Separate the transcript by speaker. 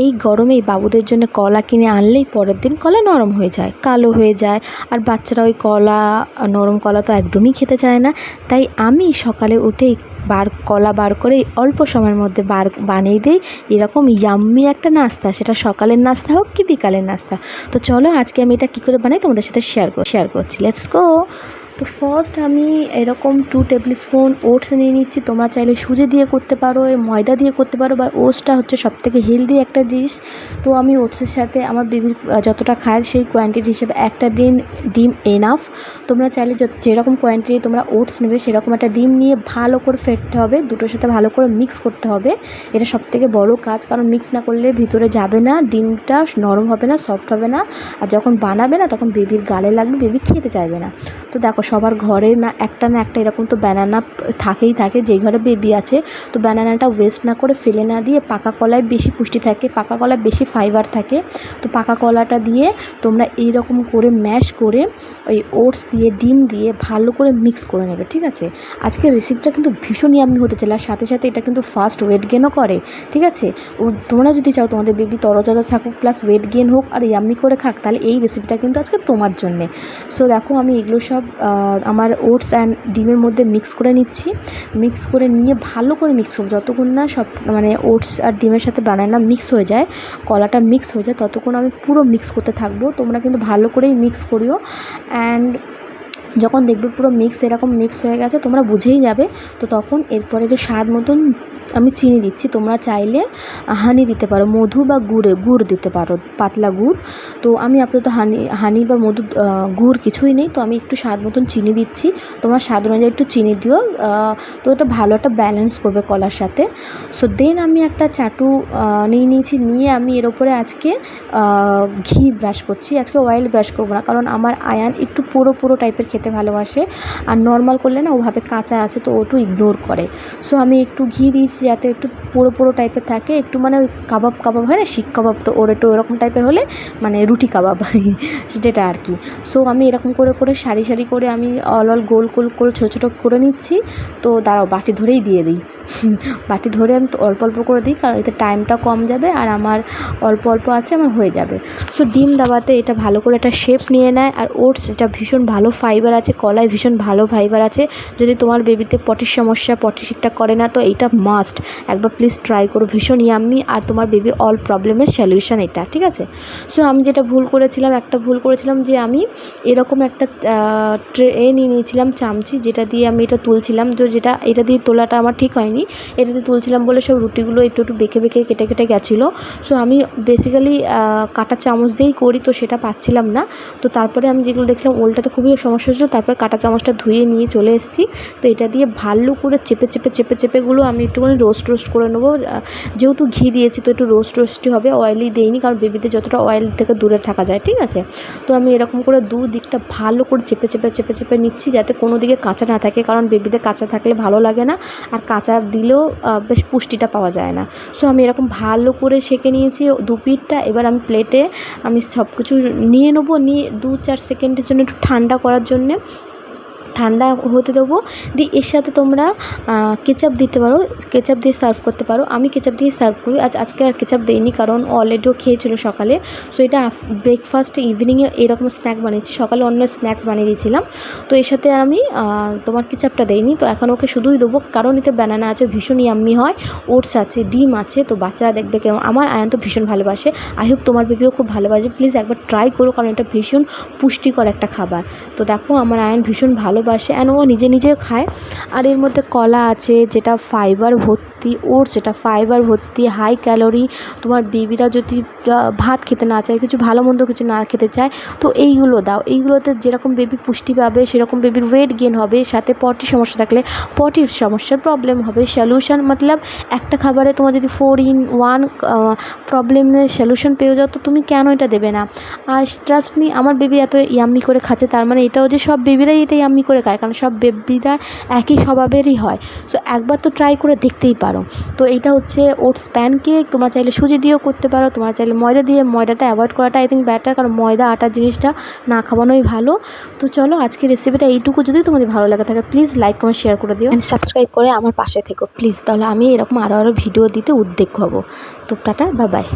Speaker 1: এই গরমে বাবুদের জন্য কলা কিনে আনলেই পরের দিন কলা নরম হয়ে যায়, কালো হয়ে যায়। আর বাচ্চারা ওই কলা, নরম কলা তো একদমই খেতে চায় না। তাই আমি সকালে উঠেই বার, কলা বার করে অল্প সময়ের মধ্যে বার, বানিয়ে দিই। এরকম ইয়াম্মি একটা নাস্তা, সেটা সকালের নাস্তা হোক কি বিকালের নাস্তা। তো চলো আজকে আমি এটা কী করে বানাই তোমাদের সাথে শেয়ার শেয়ার করছি। লেটস গো তো ফার্স্ট আমি এরকম টু টেবিল স্পুন ওটস নিয়ে নিচ্ছি। তোমরা চাইলে সুজি দিয়ে করতে পারো ময়দা দিয়ে করতে পারো বা ওটসটা হচ্ছে সবথেকে হেলদি একটা জিনিস। তো আমি ওটসের সাথে আমার বেবির যতটা খায় সেই কোয়ান্টিটি হিসেবে একটা ডিম ডিম এনাফ তোমরা চাইলে যেরকম কোয়ান্টিটি তোমরা ওটস নেবে সেরকম একটা ডিম নিয়ে ভালো করে ফেটতে হবে, দুটোর সাথে ভালো করে মিক্স করতে হবে। এটা সবথেকে বড় কাজ, কারণ মিক্স না করলে ভিতরে যাবে না, ডিমটা নরম হবে না সফট হবে না। আর যখন বানাবে না, তখন বেবির গালে লাগবে বেবি খেতে চাইবে না। তো দেখো সবার ঘরে না, একটা না একটা এরকম তো ব্যানানা থাকেই থাকে, যেই ঘরে বেবি আছে, তো ব্যানানাটা ওয়েস্ট না করে ফেলে না দিয়ে পাকা কলায় বেশি পুষ্টি থাকে, পাকা কলায় বেশি ফাইবার থাকে, তো পাকা কলাটা দিয়ে তোমরা এই রকম করে ম্যাশ করে ওই ওটস দিয়ে, ডিম দিয়ে ভালো করে মিক্স করে নেবে, ঠিক আছে? আজকের রেসিপিটা কিন্তু ভীষণ ইয়াম্মি হতে চলে আর সাথে সাথে এটা কিন্তু ফাস্ট ওয়েট গেনও করে, ঠিক আছে? ও তোমরা যদি চাও তোমাদের বেবি তরতাজা থাকুক প্লাস ওয়েট গেন হোক, আর ইয়াম্মি করে খাক, তাহলে এই রেসিপিটা কিন্তু আজকে তোমার জন্যে। সো দেখো আমি এগুলো সব আমার ওটস অ্যান্ড ডিমের মধ্যে মিক্স করে নিচ্ছি। মিক্স করে নিয়ে ভালো করে মিক্স করব। যতক্ষণ না সব মানে ওটস আর ডিমের সাথে বানানা মিক্স হয়ে যায়, কলাটা মিক্স হয়ে যায়, ততক্ষণ আমি পুরো মিক্স করতে থাকব। তোমরা কিন্তু ভালো করেই মিক্স করিও। অ্যান্ড যখন দেখবে পুরো মিক্স এরকম মিক্স হয়ে গেছে, তোমরা বুঝেই যাবে। তো তখন এরপরে যে স্বাদ মতন আমি চিনি দিচ্ছি, তোমরা চাইলে হানি দিতে পারো, মধু বা গুড়ে, গুড় দিতে পারো, পাতলা গুড়। তো আমি আপাতত হানি হানি বা মধু গুড় কিছুই নেই, তো আমি একটু স্বাদ মতন চিনি দিচ্ছি। তোমরা স্বাদ অনুযায়ী একটু চিনি দিও তো এটা ভালো একটা ব্যালেন্স করবে কলার সাথে। সো দেন আমি একটা চাটু নিয়ে নিয়েছি, নিয়ে আমি এর ওপরে আজকে ঘি ব্রাশ করছি। আজকে অয়েল ব্রাশ করব না, কারণ আমার আয়ান একটু পুরো পুরো টাইপের খেতে ভালোবাসে। আর নর্মাল করলে না, ওভাবে কাঁচা আছে, তো ওটু ইগনোর করে। সো আমি একটু ঘি দিয়েছি যাতে একটু পুরো পুরো টাইপের থাকে, একটু মানে ওই কাবাব কাবাব হয় না, শিক কাবাব তো, ওর একটু ওরকম টাইপের হলে মানে রুটি কাবাব যেটা আর কি। সো আমি এরকম করে করে, সারি সারি করে আমি অল অল গোল গোল করে ছোটো ছোটো করে নিচ্ছি। তো দাঁড়াও, বাটি ধরেই দিয়ে দিই। বাটি ধরে আমি তো অল্প অল্প করে দিই, কারণ এতে টাইমটা কম যাবে আর আমার অল্প অল্প আছে, আমার হয়ে যাবে। সো ডিম দাবাতে এটা ভালো করে একটা শেপ নিয়ে নেয়, আর ওটস এটা ভীষণ ভালো ফাইবার আছে, কলায় ভীষণ ভালো ফাইবার আছে। যদি তোমার বেবিতে পটির সমস্যা পটি ঠিকঠাক করে না, তো এইটা মাস্ট একবার প্লিজ ট্রাই করো, ভীষণ ইয়াম্মি আর তোমার বেবি অল প্রবলেমের সলিউশন এটা, ঠিক আছে? সো আমি যেটা ভুল করেছিলাম, একটা ভুল করেছিলাম যে আমি এরকম একটা ট্রে এ নিয়ে নিয়েছিলাম চামচি যেটা দিয়ে আমি এটা তুলছিলাম। তো যেটা, এটা দিয়ে তোলাটা আমার ঠিক হয়নি। এটা দিয়ে তুলছিলাম বলে সব রুটিগুলো একটু একটু বেঁকে বেঁকে কেটে কেটে গেছিল। সো আমি বেসিক্যালি কাটা চামচ দিয়েই করি, তো সেটা পাচ্ছিলাম না। তো তারপরে আমি যেগুলো দেখলাম, ওলটাতে খুবই সমস্যা হচ্ছিল তারপরে কাটা চামচটা ধুয়ে নিয়ে চলে এসেছি। তো এটা দিয়ে ভালো করে চেপে চেপে চেপে চেপেগুলো আমি একটুখানি রোস্ট রোস্ট করে নেব। যেহেতু ঘি দিয়েছি, তো একটু রোস্ট রোস্টই হবে। অয়েলি দেইনি, কারণ বেবিতে যতটা অয়েল থেকে দূরে থাকা যায়, ঠিক আছে? তো আমি এরকম করে দু দিকটা ভালো করে চেপে চেপে চেপে চেপে নিচ্ছি, যাতে কোনো দিকে কাঁচা না থাকে, কারণ বেবিতে কাঁচা থাকলে ভালো লাগে না, আর কাঁচা দিলেও বেশ পুষ্টিটা পাওয়া যায় না। সো আমি এরকম ভালো করে সেঁকে নিয়েছি দু পিঠটা এবার আমি প্লেটে আমি সব কিছু নিয়ে নেব, নিয়ে দু চার সেকেন্ডের জন্য একটু ঠান্ডা করার জন্যে। ঠান্ডা হতে দেবো। দিয়ে এর সাথে তোমরা কেচাপ দিতে পারো। কেচাপ দিয়ে সার্ভ করতে পারো। আমি কেচাপ দিয়ে সার্ভ করি। আজ, আজকে আর কেচাপ দিইনি কারণ অলরেডিও খেয়েছিল সকালে। সো এটা ব্রেকফাস্ট ইভিনিংয়ে এরকম স্ন্যাক বানিয়েছি। সকালে অন্য স্ন্যাক্স বানিয়ে দিয়েছিলাম। তো এর সাথে আমি তোমার কেচাপটা দেইনি। তো এখন ওকে শুধুই দেবো। কারণ এতে ব্যানানা আছে, ভীষণ ইয়াম্মি হয়। ওটস আছে, ডিম আছে। তো বাচ্চারা দেখবে কেমন। আমার আয়ন তো ভীষণ ভালোবাসে। আই হোপ তোমার বেবিও খুব ভালোবাসে। প্লিজ একবার ট্রাই করো, কারণ এটা ভীষণ পুষ্টিকর একটা খাবার। তো দেখো, আমার আয়ন ভীষণ ভালোবাসে। অ্যান্ড ও নিজে নিজেও খায়। আর এর মধ্যে কলা আছে যেটা ফাইবার ভর্তি ওটস, যেটা ফাইবার ভর্তি হাই ক্যালোরি তোমার বেবিরা যদি ভাত খেতে না চায়, কিছু ভালো মন্দ কিছু না খেতে চায়, তো এইগুলো দাও। এইগুলোতে যেরকম বেবি পুষ্টি পাবে, সেরকম বেবির ওয়েট গেন হবে, সাথে পটির সমস্যা থাকলে পটির সমস্যার প্রবলেম হবে। সলিউশন মতলব একটা খাবারে তোমার যদি ফোর ইন ওয়ান প্রবলেমের সলিউশন পেয়ে যাও, তো তুমি কেন এটা দেবে না? আর ট্রাস্ট মি আমার বেবি এত ইয়াম্মি করে খাচ্ছে, তার মানে এটাও যে সব বেবিরাই এটা ইয়াম্মি করে খায়, কারণ সব বেবিরা একই স্বভাবেরই হয়। সো একবার তো ট্রাই করে দেখতেই পারো। তো এইটা হচ্ছে ওটস প্যানকেক, তোমরা চাইলে সুজি দিয়েও করতে পারো, তোমরা চাইলে ময়দা দিয়ে ময়দাটা অ্যাভয়েড করাটা আই থিঙ্ক ব্যাটার, কারণ ময়দা, আটার জিনিসটা না খাওয়ানোই ভালো। তো চলো আজকের রেসিপিটা এইটুকু, যদি তোমাদের ভালো লাগে থাকে প্লিজ লাইক কমেন্ট শেয়ার করে দিও। অ্যান্ড সাবস্ক্রাইব করে আমার পাশে থেকো প্লিজ তাহলে আমি এরকম আরও আরও ভিডিও দিতে উদ্যোগ হব। তো টাটা বা বাই